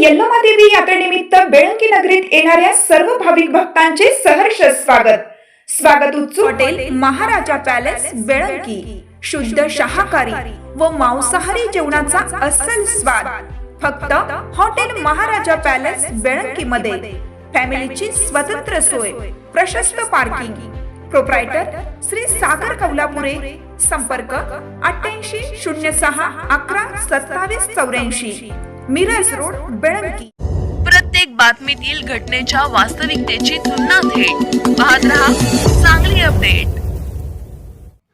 यल्लमादेवी यात्रेनिमित्त बेळंकी नगरीत येणाऱ्या सर्व भाविक भक्तांचे सहर्ष स्वागत. स्वागत उत्सुक हॉटेल महाराजा पॅलेस बेळंकी शुद्ध शाकाहारी व मांसाहारी जेवणाचा अस्सल स्वाद. फक्त हॉटेल महाराजा पॅलेस बेळंकी मध्ये फॅमिलीची स्वतंत्र सोय. प्रशस्त पार्किंग. प्रोप्रायटर श्री सागर कौलापुरे. संपर्क अठ्ठ्याऐंशी शून्य सहा अकरा सत्तावीस चौऱ्याऐंशी. मिरज रोड बेळंकी. प्रत्येक बातमीतील घटनेच्या वास्तविकतेची तुलना थेट. पाहत रहा चांगली अपडेट.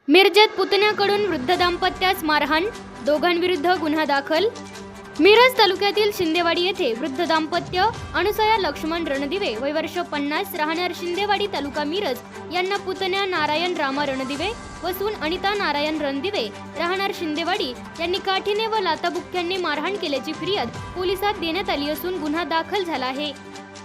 मिरजेत पुतण्याकडून वृद्ध दाम्पत्यास मारहाण दोघांविरुद्ध गुन्हा दाखल मिरज तालुक्यातील शिंदेवाडी येथे वृद्ध दाम्पत्य अनुसया लक्ष्मण रणदिवे वय वर्ष पन्नास राहणार शिंदेवाडी तालुका मिरज यांना पुतण्या नारायण रामा रणदिवे व सून अनिता नारायण रणदिवे राहणार शिंदेवाडी यांनी काठीने व लाताबुक्क्यांनी मारहाण केल्याची फिर्याद पोलिसात देण्यात आली असून गुन्हा दाखल झाला आहे.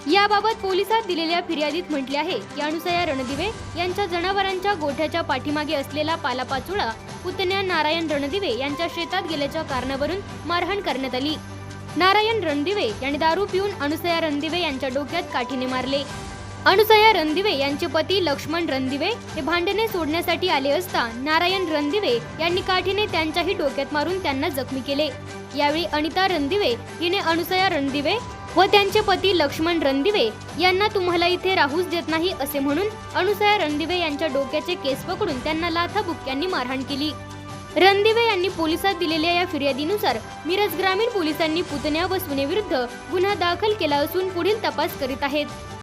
याबाबत पोलिसात दिलेल्या फिर्यादीत म्हटले आहे की अनुसया रणदिवे यांच्या जनावरांच्या गोठ्याच्या पाठीमागे असलेला पालापाचोळा पुतण्या नारायण रणदिवे यांच्या शेतात गेल्याच्या कारणावरून मारहाण करण्यात आली. नारायण रणदिवे यांनी दारू पिऊन अनुसया रणदिवे यांच्या डोक्यात काठीने मारले. अनुसया रणदिवे यांचे पती लक्ष्मण रणदिवे हे भांडणे सोडण्यासाठी आले असता नारायण रणदिवे यांनी काठीने त्यांच्याही डोक्यात मारून त्यांना जखमी केले. यावेळी अनिता रणदिवे हिने अनुसया रणदिवे व त्यांचे पती लक्ष्मण रणदिवे यांना तुम्हाला इथे राहूच देत नाही असे म्हणून अनुसया रणदिवे यांच्या डोक्याचे केस पकडून त्यांना लाथाबुक्क्यांनी मारहाण केली. रणदिवे यांनी पोलिसात दिलेल्या या फिर्यादीनुसार मिरज ग्रामीण पोलिसांनी पुतण्या व सुनेविरुद्ध गुन्हा दाखल केला असून पुढील तपास करीत आहेत.